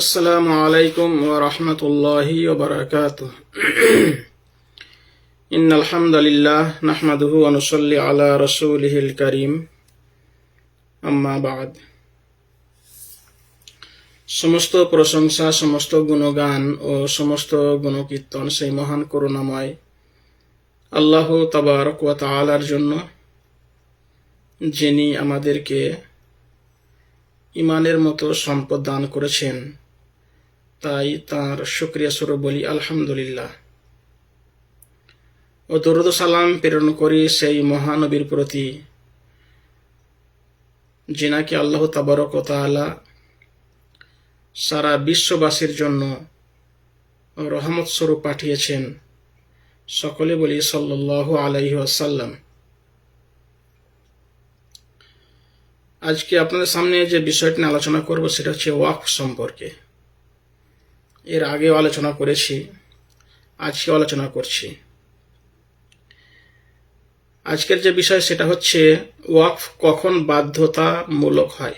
আসসালামু আলাইকুম ওয়া রাহমাতুল্লাহি ওয়া বারাকাতুহু। ইন্নাল হামদালিল্লাহ নাহমাদুহু ওয়া নুসাল্লি আলা রাসূলিহিল কারীম। আম্মা বাদ। সমস্ত প্রশংসা, সমস্ত গুণগান ও সমস্ত গুণকীর্তন সেই মহান করুণাময় আল্লাহ তাবারক ওয়া তাআলার জন্য, যিনি আমাদেরকে ইমানের মতো সম্পদ দান করেছেন। তাই তার শুক্রিয়া স্বরূপ বলি, আলহামদুলিল্লাহ। ও দরুদ সালাম প্রেরণ করি সেই মহানবীর প্রতি, যিনাকে আল্লাহ তাবারক ও তাআলা সারা বিশ্ববাসীর জন্য রহমত স্বরূপ পাঠিয়েছেন। সকলে বলি, সাল্লাল্লাহু আলাইহি ওয়াসাল্লাম। আজকে আপনাদের সামনে যে বিষয়টি নিয়ে আলোচনা করব, সেটা হচ্ছে ওয়াক সম্পর্কে। এর আগেও আলোচনা করেছি আজকে আলোচনা করছি। আজকের যে বিষয় সেটা হচ্ছে ওয়াকফ কখন বাধ্যতামূলক হয়?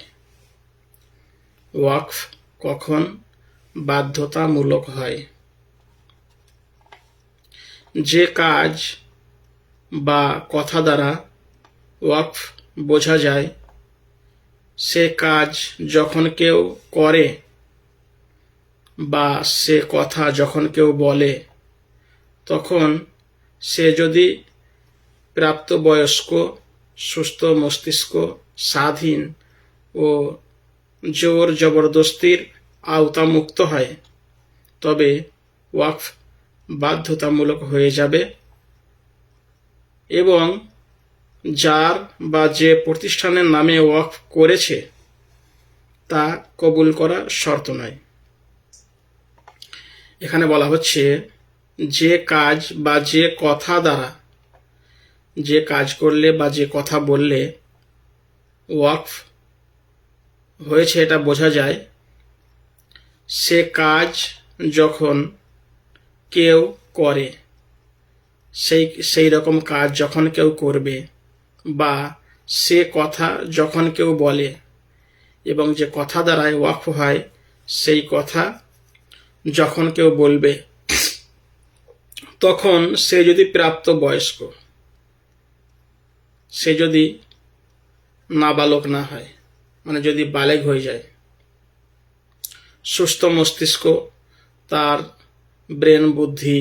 ওয়াকফ কখন বাধ্যতামূলক হয়? যে কাজ বা কথা দ্বারা ওয়াকফ বোঝা যায়, সে কাজ যখন কেউ করে বা সে কথা যখন কেউ বলে, তখন সে যদি প্রাপ্তবয়স্ক, সুস্থ মস্তিষ্ক, স্বাধীন ও জোর জবরদস্তির আওতামুক্ত হয়, তবে ওয়াকফ বাধ্যতামূলক হয়ে যাবে এবং যার বা যে প্রতিষ্ঠানের নামে ওয়াকফ করেছে, তা কবুল করা শর্ত নয়। এখানে বলা হচ্ছে যে কাজ বা যে কথা দ্বারা, যে কাজ করলে বা যে কথা বললে ওয়াকফ হয়েছে এটা বোঝা যায়। সে কাজ যখন কেউ করে, সেই সেই রকম কাজ যখন কেউ করবে বা সে কথা যখন কেউ বলে এবং যে কথা দ্বারায় ওয়াকফ হয়, সেই কথা যখন কেউ বলবে, তখন সে যদি প্রাপ্ত বয়স্ক সে যদি নাবালক না হয় মানে যদি বালেগ হয়ে যায়, সুস্থ মস্তিষ্ক, তার ব্রেন বুদ্ধি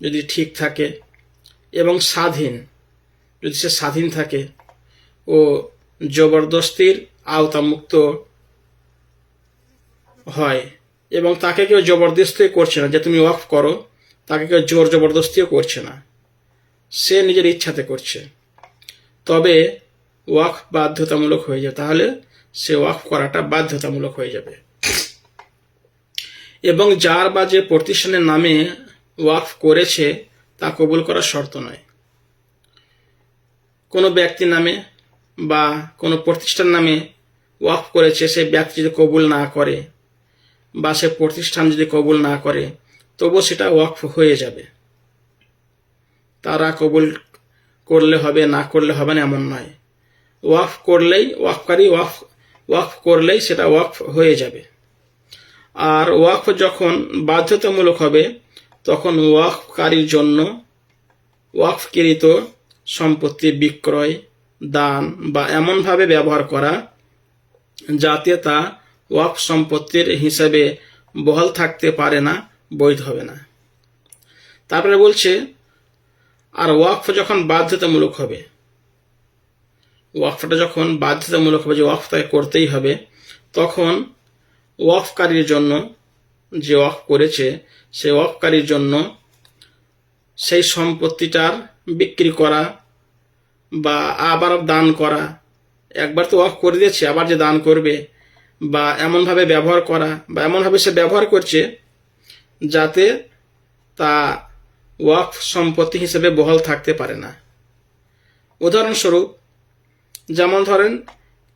যদি ঠিক থাকে এবং স্বাধীন, যদি সে স্বাধীন থাকে ও জবরদস্তির আওতামুক্ত হয় এবং তাকে কেউ জবরদস্তি করছে না, যে তুমি ওয়াকফ করো, তাকে কেউ জোর জবরদস্তিও করছে না। সে নিজের ইচ্ছাতে করছে। তবে ওয়াকফ বাধ্যতামূলক হয়ে যাবে তাহলে সে ওয়াকফ করাটা বাধ্যতামূলক হয়ে যাবে। এবং যার বা যে প্রতিষ্ঠানের নামে ওয়াকফ করেছে, তা কবুল করার শর্ত নয়। কোনো ব্যক্তি নামে বা কোনো প্রতিষ্ঠান নামে ওয়াকফ করেছে, সে ব্যক্তি যদি কবুল না করে বা সে প্রতিষ্ঠান যদি কবুল না করে, তবু সেটা ওয়াকফ হয়ে যাবে। তারা কবুল করলে হবে, না করলে হবে না এমন নয়। ওয়াকফ করলেই ওয়াকফকারী ওয়াকফ ওয়াকফ করলেই সেটা ওয়াকফ হয়ে যাবে। আর ওয়াকফ যখন বাধ্যতামূলক হবে, তখন ওয়াকফকারীর জন্য ওয়াকফকৃত সম্পত্তি, বিক্রয়, দান বা এমনভাবে ব্যবহার করা যাতে তা ওয়াকফ সম্পত্তির হিসাবে বহাল থাকতে পারে না, বৈধ হবে না। তারপরে বলছে, আর ওয়াকফ যখন বাধ্যতামূলক হবে, ওয়াকফটা যখন বাধ্যতামূলক হবে, যে ওয়াকফ তাকে করতেই হবে, তখন ওয়াকফকারীর জন্য যে ওয়াকফ করেছে, সে ওয়াকফকারীর জন্য সেই সম্পত্তিটার বিক্রি করা বা আবার দান করা, একবার তো ওয়াকফ করে দিয়েছে, আবার যে দান করবে বা এমনভাবে ব্যবহার করা বা এমনভাবে সে ব্যবহার করছে যাতে তা ওয়াকফ সম্পত্তি হিসেবে বহাল থাকতে পারে না। উদাহরণস্বরূপ, যেমন ধরেন,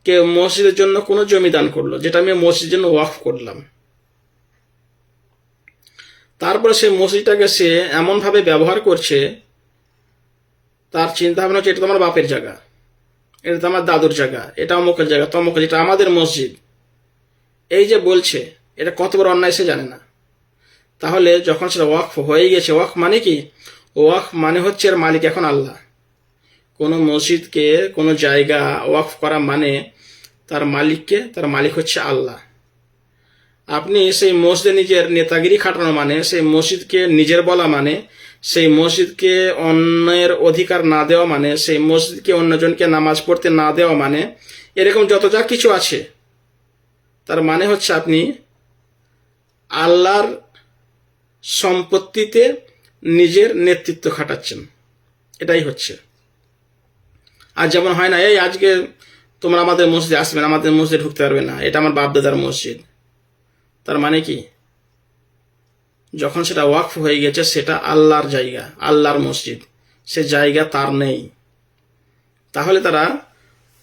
কেউ মসজিদের জন্য কোনো জমি দান করল, যেটা আমি মসজিদের জন্য ওয়াকফ করলাম। তারপরে সে মসজিদটাকে সে এমনভাবে ব্যবহার করছে, তার চিন্তা ভাবনা হচ্ছে, এটা তো আমার বাপের জায়গা, এটা তো আমার দাদুর জায়গা, এটা অমুকের জায়গা তমুকের এটা আমাদের মসজিদ। এই যে বলছে, এটা কত বড় অন্যায় সে জানে না। তাহলে যখন সেটা ওয়াকফ হয়ে গেছে, ওয়াকফ মানে কি? ওয়াকফ মানে হচ্ছে এর মালিক এখন আল্লাহ। কোনো মসজিদকে, কোনো জায়গা ওয়াকফ করা মানে তার মালিককে, তার মালিক হচ্ছে আল্লাহ। আপনি সেই মসজিদে নিজের নেতাগিরি খাটানো মানে সেই মসজিদকে নিজের বলা মানে সেই মসজিদকে অন্যের অধিকার না দেওয়া মানে সেই মসজিদকে অন্যজনকে নামাজ পড়তে না দেওয়া মানে এরকম যত যা কিছু আছে তার মানে হচ্ছে আপনি আল্লাহর সম্পত্তিতে নিজের নেতৃত্ব খাটাচ্ছেন। এটাই হচ্ছে। আর যেমন হয় না, এই আজকে তোমরা আমাদের মসজিদে আসবে না, আমাদের মসজিদে ঢুকতে পারবে না, এটা আমার বাপদাদার মসজিদ। তার মানে কি? যখন সেটা ওয়াকফ হয়ে গেছে, সেটা আল্লাহর জায়গা, আল্লাহর মসজিদ, সে জায়গা তার নেই। তাহলে তারা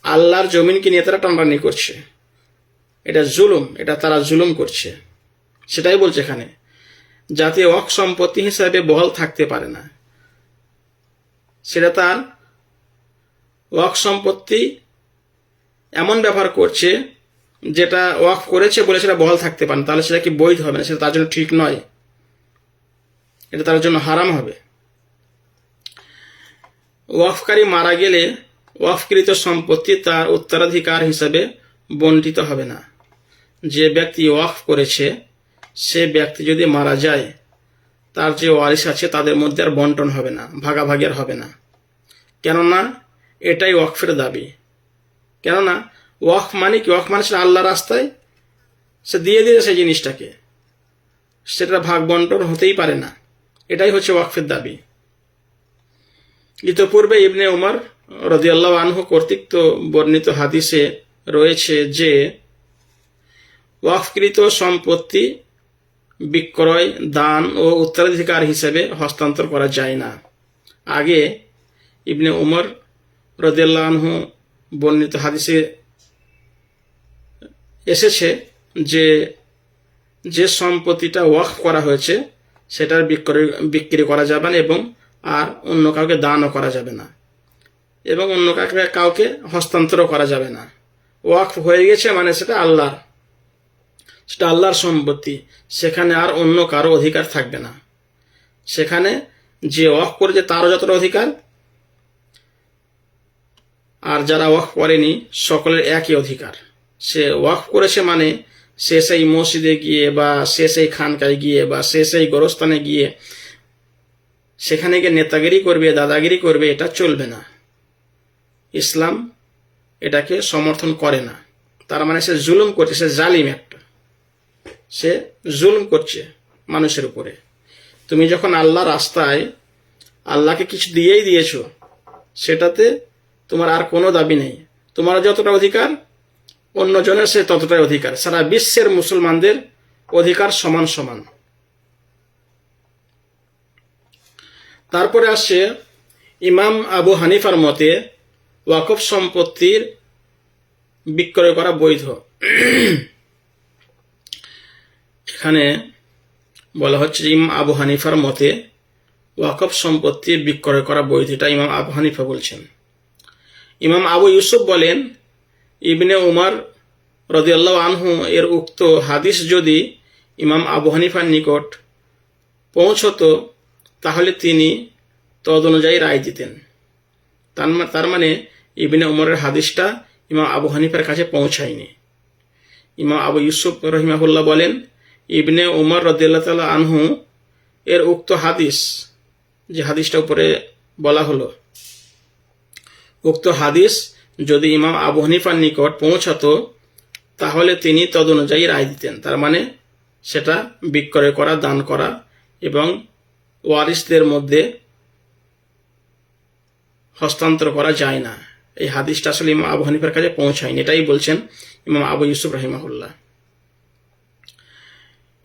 আল্লাহর জমিনকে নিয়ে তারা টানটানি করছে। এটা জুলুম, এটা তারা জুলুম করছে। সেটাই বলছে এখানে। যাতে ওয়াক সম্পত্তি হিসাবে বহাল থাকতে পারে না। সেটা তার ওয়াক সম্পত্তি এমন ব্যবহার করছে, যেটা ওয়াক করেছে বলে সেটা বহাল থাকতে পারে তাহলে সেটা কি বৈধ হবে না? সেটা তার জন্য ঠিক নয়। এটা তার জন্য হারাম হবে। ওয়াফকারী মারা গেলে ওয়াফকৃত সম্পত্তি তার উত্তরাধিকার হিসাবে বন্টিত হবে না। যে ব্যক্তি ওয়াফ করেছে, সে ব্যক্তি যদি মারা যায়, তার যে ওয়ারিশ আছে তাদের মধ্যে আর বন্টন হবে না, ভাগাভাগি আর হবে না। কেননা, এটাই ওয়াকফের দাবি। কেননা, ওয়াকফ মানে কি? ওয়াকফ মানে আল্লাহ রাস্তায় সে দিয়ে দিয়েছে সেই জিনিসটাকে। সেটা ভাগ বন্টন হতেই পারে না। এটাই হচ্ছে ওয়াকফের দাবি। ইতপূর্বে ইবনে উমর রদিয়াল্লাহ আনহু কর্তৃক বর্ণিত হাদিসে রয়েছে যে ওয়াকফকৃত সম্পত্তি বিক্রয়, দান ও উত্তরাধিকার হিসেবে হস্তান্তর করা যায় না। আগে ইবনে উমর রদিয়াল্লাহ আনহু বর্ণিত হাদিসে এসেছে যে যে সম্পত্তিটা ওয়াকফ করা হয়েছে, সেটার বিক্রয়, বিক্রি করা যাবে না এবং আর অন্য কাউকে দানও করা যাবে না এবং অন্য কাউকে কাউকে হস্তান্তরও করা যাবে না। ওয়াকফ হয়ে গেছে মানে সেটা আল্লাহর। সেটা আল্লাহর সম্পত্তি, সেখানে আর অন্য কারও অধিকার থাকবে না। সেখানে যে ওয়াক করেছে তারও যতটা অধিকার, আর যারা ওয়াক করেনি সকলের একই অধিকার। সে ওয়াক করেছে মানে সে সেই মসজিদে গিয়ে বা সে সেই খানকায় গিয়ে বা সে সেই গোরস্থানে গিয়ে সেখানে গিয়ে নেতাগিরি করবে, দাদাগিরি করবে, এটা চলবে না। ইসলাম এটাকে সমর্থন করে না। তার মানে সে জুলুম করছে, সে জালিম একটা। সে জুলুম করছে মানুষের উপরে। তুমি যখন আল্লাহ রাস্তায় আল্লাহকে কিছু দিয়েই দিয়েছ, সেটাতে তোমার আর কোনো দাবি নেই। তোমার যতটা অধিকার, অন্যজনের সে ততটাই অধিকার। সারা বিশ্বের মুসলমানদের অধিকার সমান সমান। তারপরে আসছে ইমাম আবু হানিফার মতে ওয়াকফ সম্পত্তির বিক্রয় করা বৈধ। এখানে বলা হচ্ছে ইমাম আবু হানিফার মতে ওয়াকফ সম্পত্তি বিক্রয় করা বৈধ এটা ইমাম আবু হানিফা বলছেন। ইমাম আবু ইউসুফ বলেন, ইবনে উমার রদিয়াল্লাহ আনহু এর উক্ত হাদিস যদি ইমাম আবু হানিফার নিকট পৌঁছতো, তাহলে তিনি তদ অনুযায়ী রায় দিতেন। তার মানে ইবনে উমরের হাদিসটা ইমাম আবু হানিফার কাছে পৌঁছায়নি। ইমাম আবু ইউসুফ রহিমাহুল্লাহ বলেন ইবনে উমর রদিয়াল্লাহ তাল্লাহ আনহু এর উক্ত হাদিস, যে হাদিসটা উপরে বলা হলো। উক্ত হাদিস যদি ইমাম আবু হানিফার নিকট পৌঁছাতো, তাহলে তিনি তদ অনুযায়ী রায় দিতেন। তার মানে সেটা বিক্রয় করা, দান করা এবং ওয়ারিসদের মধ্যে হস্তান্তর করা যায় না। এই হাদিসটা আসলে ইমাম আবু হানিফার কাছে পৌঁছায়নি। এটাই বলছেন ইমাম আবু ইউসুফ রহিমাহুল্লাহ।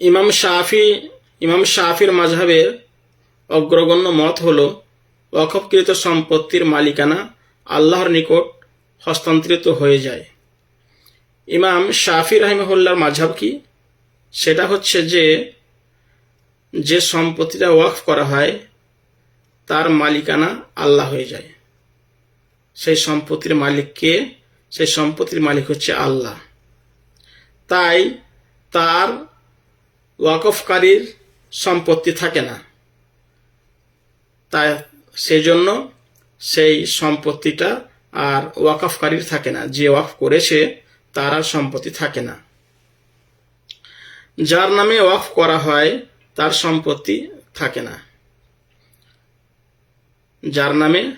ইমাম শাফি, ইমাম শাফির মাঝহাবের অগ্রগণ্য মত হল ওয়াকফকৃত সম্পত্তির মালিকানা আল্লাহর নিকট হস্তান্তরিত হয়ে যায়। ইমাম শাফি রাহিমহুল্লার মাঝহাব কি? সেটা হচ্ছে যে যে সম্পত্তিটা ওয়াকফ করা হয়, তার মালিকানা আল্লাহ হয়ে যায়। সেই সম্পত্তির মালিককে সেই সম্পত্তির মালিক হচ্ছে আল্লাহ। তাই তার ওয়াকফকারীর সম্পত্তি থাকে না। তাই সেজন্য সেই সম্পত্তিটা আর ওয়াকফকারীর থাকে না। যে ওয়াকফ করেছে তার আর সম্পত্তি থাকে না। যার নামে ওয়াকফ করা হয়, তার সম্পত্তি থাকে না। যার নামে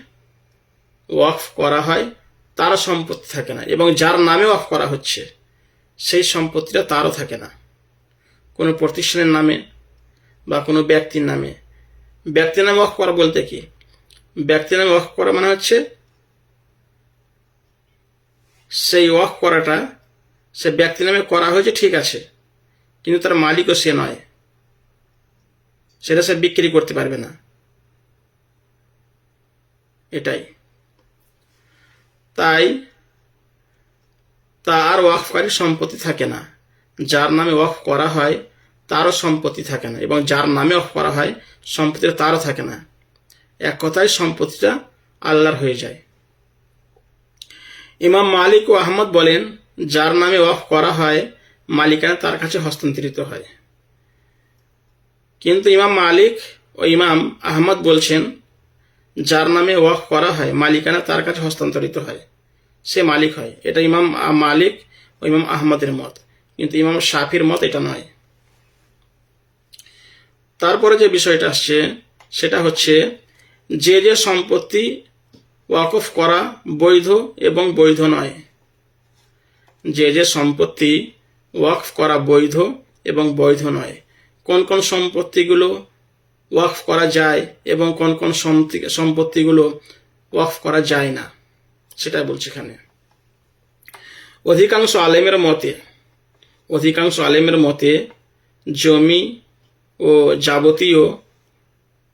ওয়াকফ করা হয়, তার সম্পত্তি থাকে না। এবং যার নামে ওয়াকফ করা হচ্ছে, সেই সম্পত্তিটা তারও থাকে না। কোনো প্রতিষ্ঠানের নামে বা কোনো ব্যক্তির নামে। ব্যক্তির নামে ওয়াকফ করা বলতে কি? ব্যক্তির নামে ওয়াকফ করা মানে হচ্ছে সেই ওয়াকফ করাটা, সে ব্যক্তির নামে করা হয়েছে ঠিক আছে, কিন্তু তার মালিকও সে নয়। সেটা সে বিক্রি করতে পারবে না। এটাই। তাই তার ওয়াকফকারীর সম্পত্তি থাকে না। যার নামে ওয়াকফ করা হয় তারও সম্পত্তি থাকে না, এবং যার নামে অফ করা হয়, সম্পত্তিটা তারও থাকে না। এক কথায় সম্পত্তিটা আল্লাহর হয়ে যায়। ইমাম মালিক ও আহমদ বলেন, যার নামে ওয়াকফ করা হয় মালিকানা তার কাছে হস্তান্তরিত হয়। কিন্তু ইমাম মালিক ও ইমাম আহমদ বলছেন, যার নামে ওয়াফ করা হয়, মালিকানা তার কাছে হস্তান্তরিত হয়। সে মালিক হয়। এটা ইমাম মালিক ও ইমাম আহমদের মত। কিন্তু ইমাম শাফির মত এটা নয়। তারপরে যে বিষয়টা আসছে, সেটা হচ্ছে যে যে সম্পত্তি ওয়াকফ করা বৈধ এবং বৈধ নয়। যে যে সম্পত্তি ওয়াকফ করা বৈধ এবং বৈধ নয়। কোন কোন সম্পত্তিগুলো ওয়াকফ করা যায় এবং কোন কোন সম্পত্তিগুলো ওয়াকফ করা যায় না, সেটা বলছি এখানে। অধিকাংশ আলেমের মতে, অধিকাংশ আলেমের মতে জমি ও যাবতীয়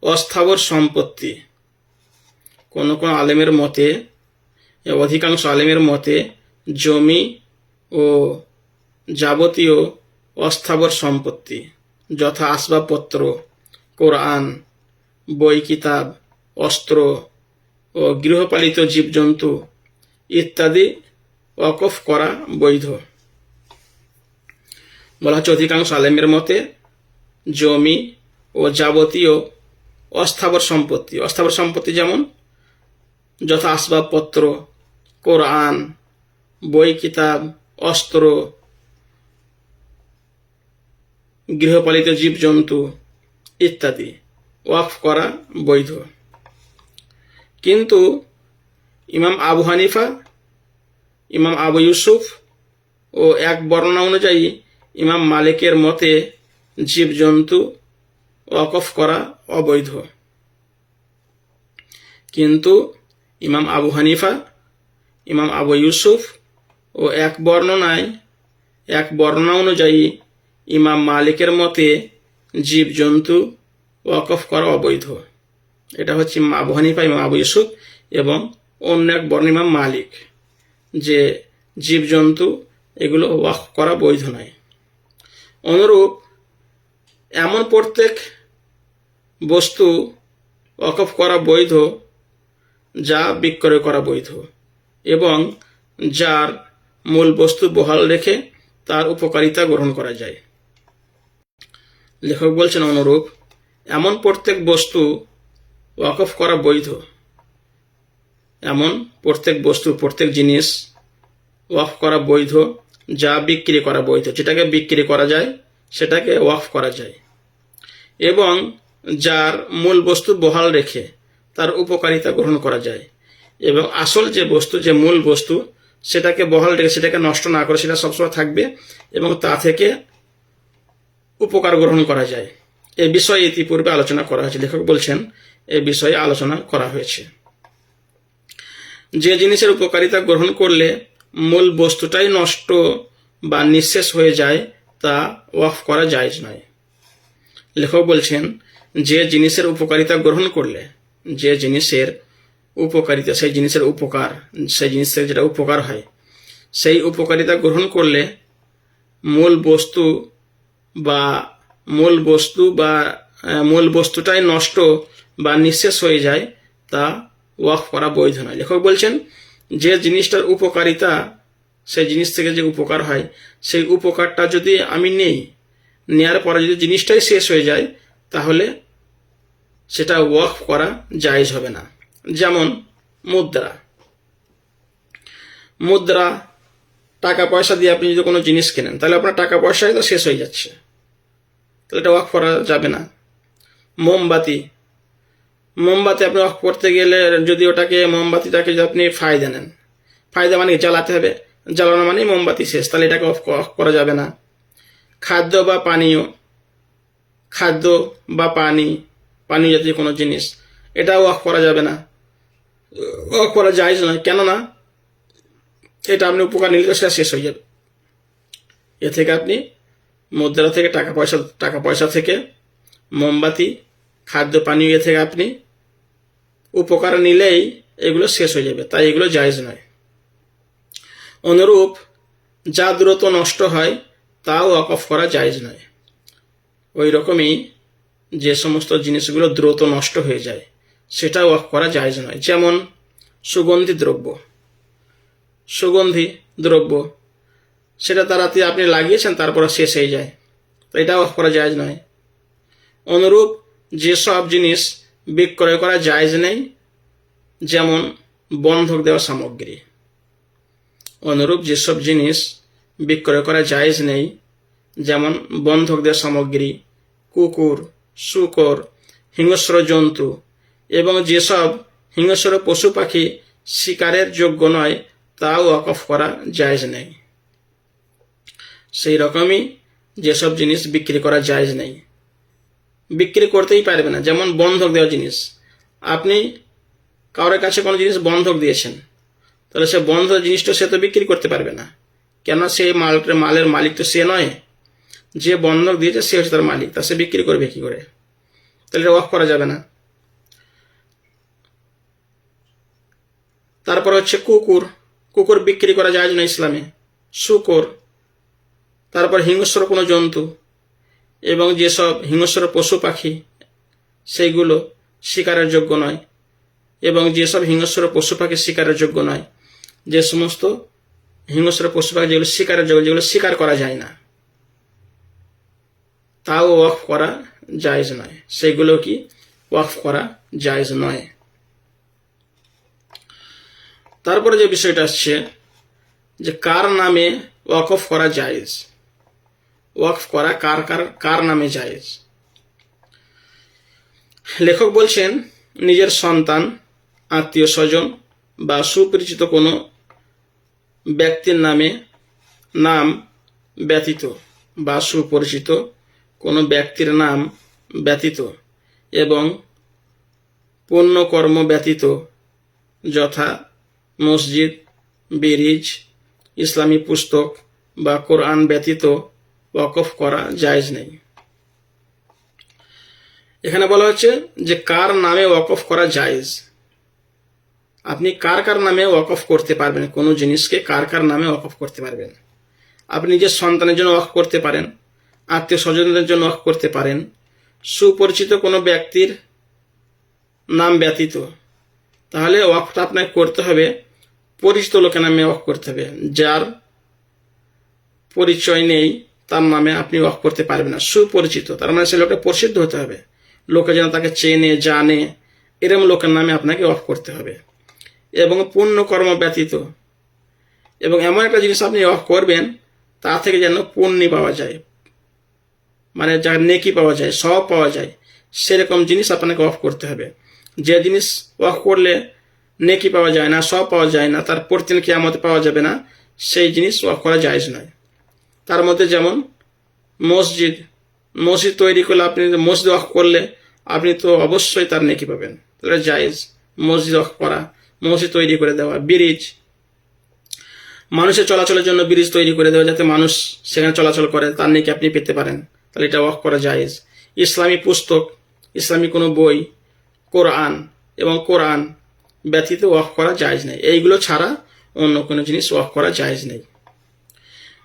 অস্থাবর সম্পত্তি। কোন কোন আলেমের মতে, অধিকাংশ আলেমের মতে, জমি ও যাবতীয় অস্থাবর সম্পত্তি, যথা আসবাবপত্র, কোরআন, বই, কিতাব, অস্ত্র ও গৃহপালিত জীবজন্তু ইত্যাদি অকফ করা বৈধ। বলা হচ্ছে, অধিকাংশ আলেমের মতে জমি ও যাবতীয় অস্থাবর সম্পত্তি। অস্থাবর সম্পত্তি যেমন যথা আসবাবপত্র, কোরআন, বই, কিতাব, অস্ত্র, গৃহপালিত জীবজন্তু ইত্যাদি। ওয়াফ করা বৈধ। কিন্তু ইমাম আবু হানিফা, ইমাম আবু ইউসুফ ও এক বর্ণনা অনুযায়ী ইমাম মালিকের মতে জীবজন্তু ওয়াকফ করা অবৈধ। কিন্তু ইমাম আবু হানিফা, ইমাম আবু ইউসুফ ও এক বর্ণনায়, এক বর্ণনা অনুযায়ী ইমাম মালিকের মতে জীবজন্তু ওয়াকফ করা অবৈধ। এটা হচ্ছে ইমাম আবু হানিফা, ইমাম আবু ইউসুফ এবং অন্য এক বর্ণ ইমাম মালিক যে জীবজন্তু এগুলো ওয়াকফ করা বৈধ নয়। অনুরূপ এমন প্রত্যেক বস্তু ওয়াকফ করা বৈধ, যা বিক্রয় করা বৈধ, এবং যার মূল বস্তু বহাল রেখে তার উপকারিতা গ্রহণ করা যায়। লেখক বলছেন অনুরূপ, এমন প্রত্যেক বস্তু ওয়াকফ করা বৈধ, এমন প্রত্যেক বস্তু, প্রত্যেক জিনিস ওয়াকফ করা বৈধ, যা বিক্রি করা বৈধ। যেটাকে বিক্রি করা যায় সেটাকে ওয়াফ করা যায়। এবং যার মূল বস্তু বহাল রেখে তার উপকারিতা গ্রহণ করা যায়। এবং আসল যে বস্তু, যে মূল বস্তু, সেটাকে বহাল রেখে সেটাকে নষ্ট না করে সেটা সবসময় থাকবে এবং তা থেকে উপকার গ্রহণ করা যায়। এ বিষয়ে ইতিপূর্বে আলোচনা করা হয়েছে। লেখক বলছেন, এ বিষয়ে আলোচনা করা হয়েছে। যে জিনিসের উপকারিতা গ্রহণ করলে মূল বস্তুটাই নষ্ট বা নিঃশেষ হয়ে যায় তা ওয়াফ করা জায়জ নয়। লেখক বলছেন, যে জিনিসের উপকারিতা গ্রহণ করলে, যে জিনিসের উপকারিতা, সেই জিনিসের উপকার, সেই জিনিসের যেটা উপকার হয়, সেই উপকারিতা গ্রহণ করলে মূল বস্তু বা মূল বস্তু বা মূল বস্তুটাই নষ্ট বা নিঃশেষ হয়ে যায়, তা ওয়াকফ করা বৈধ নয়। লেখক বলছেন, যে জিনিসটার উপকারিতা সেই জিনিস থেকে যে উপকার হয়, সেই উপকারটা যদি আমি নেই, নেয়ার পরে যদি জিনিসটাই শেষ হয়ে যায়, তাহলে সেটা ওয়াক করা জায়জ হবে না। যেমন মুদ্রা। মুদ্রা, টাকা পয়সা দিয়ে আপনি যদি কোনো জিনিস কেনেন, তাহলে আপনার টাকা পয়সাই তো শেষ হয়ে যাচ্ছে। তাহলে এটা ওয়াক করা যাবে না। মোমবাতি। মোমবাতি আপনি ওয়াক করতে গেলে যদি ওটাকে, মোমবাতিটাকে যদি আপনি ফায়দা নেন, ফায়দা মানে জ্বালাতে হবে। জ্বালানো মানে মোমবাতি শেষ, তাহলে এটাকে অফ করা যাবে না। খাদ্য বা পানীয়, খাদ্য বা পানি, পানীয় জাতীয় কোনো জিনিস, এটাও অফ করা যাবে না। অফ করা যায় নয়, কেননা এটা আপনি উপকার নিলে সেটা শেষ হয়ে যাবে। এ থেকে আপনি মুদ্রা থেকে টাকা পয়সা টাকা পয়সা থেকে মোমবাতি, খাদ্য, পানীয় থেকে আপনি উপকার নিলেই এগুলো শেষ হয়ে যাবে, তাই এগুলো জায়েজ নয়। অনুরূপ, যা দ্রুত নষ্ট হয়, তাও অকফ করা জায়েজ নয়। ওই রকমই যে সমস্ত জিনিসগুলো দ্রুত নষ্ট হয়ে যায় সেটাও অফ করা জায়েজ নয়। যেমন, সুগন্ধি দ্রব্য। সুগন্ধি দ্রব্য, সেটা তাড়াতাড়ি আপনি লাগিয়েছেন, তারপর শেষ হয়ে যায়। তো এটাও অফ করা জায়েজ নয়। অনুরূপ যেসব জিনিস বিক্রয় করা জায়েজ নেই, যেমন বন্ধক দেওয়া সামগ্রী। অনুরূপ যেসব জিনিস বিক্রয় করা জায়েজ নেই, যেমন বন্ধক দেওয়া সামগ্রী, কুকুর, শুকর, হিংস্র জন্তু এবং যেসব হিংস্র পশু পাখি শিকারের যোগ্য নয়, তাও অকফ করা জায়েজ নেই। সেই রকমই যেসব জিনিস বিক্রি করা জায়েজ নেই। বিক্রি করতেই পারবে না, যেমন বন্ধক দেওয়া জিনিস। আপনি কারোর কাছে কোনো জিনিস বন্ধক দিয়েছেন তাহলে সে বন্ধ জিনিসটা সে তো বিক্রি করতে পারবে না। কেন সে মালটা মালের মালিক তো সে নয়? যে বন্ধক দিয়েছে, সে হচ্ছে তার মালিক। তা সে বিক্রি করবে কি করে? তাহলে এটা অফ করা যাবে না। তারপর হচ্ছে কুকুর। কুকুর বিক্রি করা যায় না ইসলামে। শুকর। তারপর হিংস্র কোনো জন্তু। এবং যেসব হিংস্র পশু পাখি, সেইগুলো শিকারের যোগ্য নয়। এবং যেসব হিংস্র পশু পাখি শিকারের যোগ্য নয় যে সমস্ত হিংস্র পশু পাখি যেগুলো শিকারের যোগ্য যেগুলো শিকার করা যায় না, তাও ওয়াফ করা জায়েজ নয়। সেগুলো কি? ওয়াফ করা জায়েজ নয়। তারপরে যে বিষয়টা আসছে, যে কার নামে ওয়াকফ করা জায়েজ? ওয়াকফ করা কার কার কার নামে জায়েজ? লেখক বলছেন, নিজের সন্তান, আত্মীয় স্বজন বা সুপরিচিত কোনো ব্যক্তির নামে নাম ব্যতীত বা সুপরিচিত কোনো ব্যক্তির নাম ব্যতীত এবং পুণ্যকর্ম ব্যতীত যথা মসজিদ, ব্রিজ, ইসলামী পুস্তক বা কোরআন ব্যতীত ওয়াকফ করা জায়েজ নেই। এখানে বলা হচ্ছে যে কার নামে ওয়াকফ করা জায়েজ? আপনি কার কার নামে ওয়াকফ করতে পারবেন? কোনো জিনিসকে কার কার নামে ওয়াকফ করতে পারবেন? আপনি নিজের সন্তানের জন্য ওয়াকফ করতে পারেন, আত্মীয় স্বজনদের জন্য ওয়াকফ করতে পারেন। সুপরিচিত কোনো ব্যক্তির নাম ব্যতীত। তাহলে ওয়াকফটা আপনাকে করতে হবে, পরিচিত লোকের নামে ওয়াক করতে হবে। যার পরিচয় নেই, তার নামে আপনি ওয়াক করতে পারবেন না। সুপরিচিত, তার মানে সে লোকটা প্রসিদ্ধ হতে হবে। লোকে যেন তাকে চেনে, জানে এরকম লোকের নামে আপনাকে ওয়াক করতে হবে। এবং পুণ্য কর্ম ব্যতীত। এবং এমন একটা জিনিস আপনি করবেন, তা থেকে যেন পুণ্যি পাওয়া যায়। মানে যা নেকি পাওয়া যায় সব পাওয়া যায়, সেরকম জিনিস আপনাকে অফ করতে হবে। যে জিনিস ওয়াক করলে নেকি পাওয়া যায় না সব পাওয়া যায় না, তার প্রতিদিন কেয়ামতে পাওয়া যাবে না, সেই জিনিস ওয়াক করা জায়েজ নয়। তার মধ্যে যেমন মসজিদ মসজিদ তৈরি করলে আপনি মসজিদ অফ করলে, আপনি তো অবশ্যই তার নেকি পাবেন। তাহলে জায়েজ মসজিদ অফ করা। মসজিদ তৈরি করে দেওয়া, ব্রিজ। মানুষের চলাচলের জন্য ব্রিজ তৈরি করে দেওয়া যাতে মানুষ সেখানে চলাচল করে, তার নেকি আপনি পেতে পারেন। তাহলে এটা ওয়াক করা জায়েজ। ইসলামী পুস্তক, ইসলামী কোনো বই, কোরআন এবং কোরআন ব্যতীত ওয়াক করা জায়েজ নেই। এইগুলো ছাড়া অন্য কোনো জিনিস ওয়াক করা জায়েজ নেই।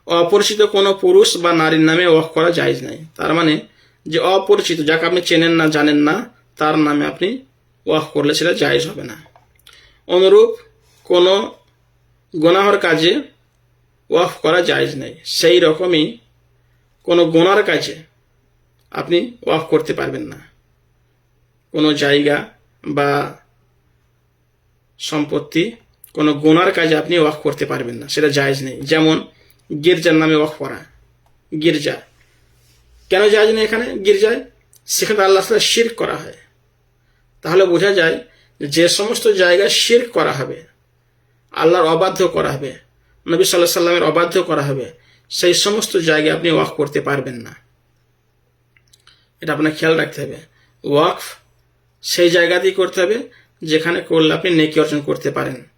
অপরিচিত কোনো পুরুষ বা নারীর নামে ওয়াক করা জায়েজ নেই। তার মানে যে অপরিচিত, যাকে আপনি চেনেন না, জানেন না, তার নামে আপনি ওয়াক করলে সেটা জায়েজ হবে না। অনুরূপ কোনো গোনাহর কাজে ওয়াফ করা জায়জ নেই। সেই রকমই কোনো গোনার কাজে আপনি ওয়াফ করতে পারবেন না। কোনো জায়গা বা সম্পত্তি কোনো গোনার কাজে আপনি ওয়াক করতে পারবেন না। সেটা জায়েজ নেই। যেমন গির্জার নামে ওয়াক করা। গির্জা। কেন জায়জ নেই এখানে? গির্জায় সেখানে আল্লাহ তাআলা শিরক করা হয়। তাহলে বোঝা যায় যে সমস্ত জায়গায় শিরক করা হবে, আল্লাহর অবাধ্য করা হবে, নবী সাল্লাহ সাল্লামের অবাধ্য করা হবে, সেই সমস্ত জায়গায় আপনি ওয়াক করতে পারবেন না। এটা আপনার খেয়াল রাখতে হবে। ওয়াকফ সেই জায়গাতেই করতে হবে যেখানে করলে আপনি নেকি অর্জন করতে পারেন।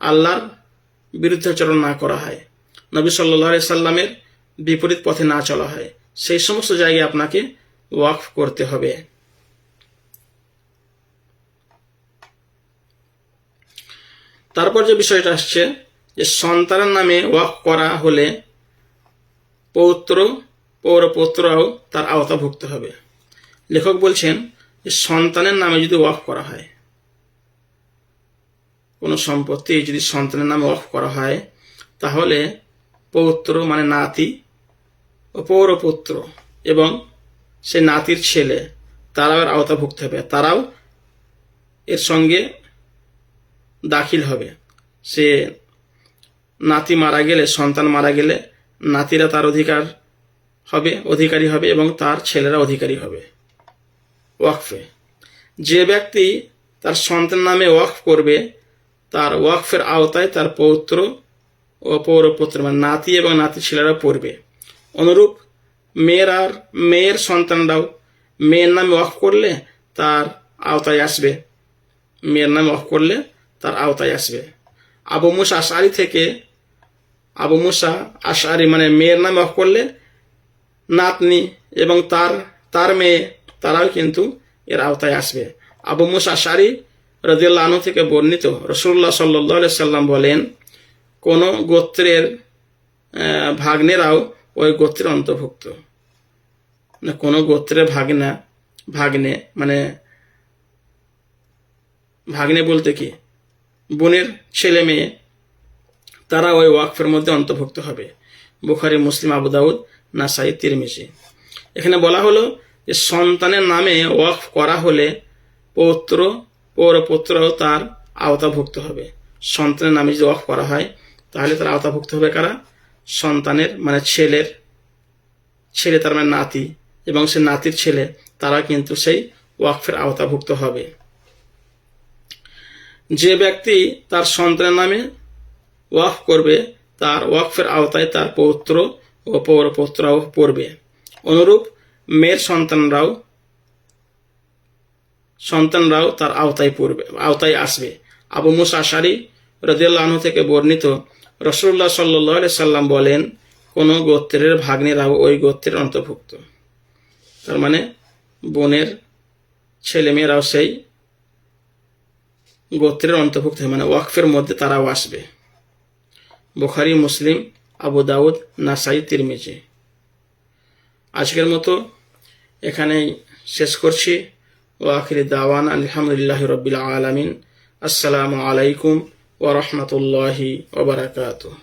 আল্লাহর বিরুদ্ধাচরণ না করা হয়। নবী সাল্লাহ সাল্লামের বিপরীত পথে না চলা হয়। সেই সমস্ত জায়গায় আপনাকে ওয়াকফ করতে হবে। তারপর যে বিষয়টা আসছে, যে সন্তানের নামে ওয়াক করা হলে পৌত্র পৌরপৌত্রও তার আওতাভুক্ত হবে। লেখক বলছেন যে সন্তানের নামে যদি ওয়াক করা হয়, কোনো সম্পত্তি যদি সন্তানের নামে ওয়াক করা হয়, তাহলে পৌত্র মানে নাতি ও পৌরপুত্র এবং সে নাতির ছেলে, তারাও এর আওতাভুক্ত হবে। তারাও এর সঙ্গে দাখিল হবে। সে নাতি মারা গেলে, সন্তান মারা গেলে নাতিরা তার অধিকার হবে, অধিকারী হবে এবং তার ছেলেরা অধিকারী হবে। ওয়াকফে। যে ব্যক্তি তার সন্তান নামে ওয়াকফ করবে, তার ওয়াকফের আওতায় তার পৌত্র ও পৌরপুত্র মানে নাতি এবং নাতি ছেলেরা পড়বে। অনুরূপ মেয়ের আর মেয়ের সন্তানরাও মেয়ের নামে ওয়াকফ করলে তার আওতায় আসবে। মেয়ের নামে ওয়াকফ করলে তার আওতায় আসবে। আবু মুসা আশারি থেকে, আবু মুসা আশারি মানে মেয়ের নামে অফ করলে নাতনি এবং তার তার মেয়ে, তারাও কিন্তু এর আওতায় আসবে। আবু মুসা আশারি রাজিয়াল্লাহ আনহু থেকে বর্ণিত। রসুল্লাহ সাল্লাহ সাল্লাম বলেন, কোন গোত্রের ভাগ্নেরাও ওই গোত্রের অন্তর্ভুক্ত। কোনো গোত্রের ভাগনা, ভাগ্নে মানে ভাগ্নে বলতে কি? বোনের ছেলে মেয়ে, তারা ওই ওয়াকফের মধ্যে অন্তর্ভুক্ত হবে। বুখারি, মুসলিম, আবু দাউদ, নাসাই, তিরমিজি। এখানে বলা হলো যে সন্তানের নামে ওয়াকফ করা হলে পৌত্র, পৌরপুত্রও তার আওতাভুক্ত হবে। সন্তানের নামে যদি ওয়াকফ করা হয়, তাহলে তার আওতাভুক্ত হবে কারা? সন্তানের মানে ছেলের, ছেলে তার মানে নাতি, এবং সে নাতির ছেলে, তারা কিন্তু সেই ওয়াকফের আওতাভুক্ত হবে। যে ব্যক্তি তার সন্তানের নামে ওয়াফ করবে, তার ওয়াকফের আওতায় তার পৌত্র ও পৌরপুত্রও পড়বে। অনুরূপ মেয়ের সন্তানরাও সন্তানরাও তার আওতায় পড়বে, আওতায় আসবে। আবু মুসা আশারি রদিয়াল্লাহ থেকে বর্ণিত রসুল্লাহ সাল্লাহ সাল্লাম বলেন, কোন গোত্রের ভাগ্নেরাও ওই গোত্রের অন্তর্ভুক্ত। তার মানে বোনের ছেলেমেয়েরাও সেই গোত্রের অন্তর্ভুক্ত হয় মানে ওয়াকফের মধ্যে তারাও আসবে। বুখারি, মুসলিম, আবু দাউদ, নাসাই, তিরমিজি। আজকের মতো এখানেই শেষ করছি। ও আখিরি দাওয়ান, আলহামদুলিল্লাহ রবিল আলমিন। আসসালামু আলাইকুম ওরহমতুল্লাহি ওবরাকাতুহ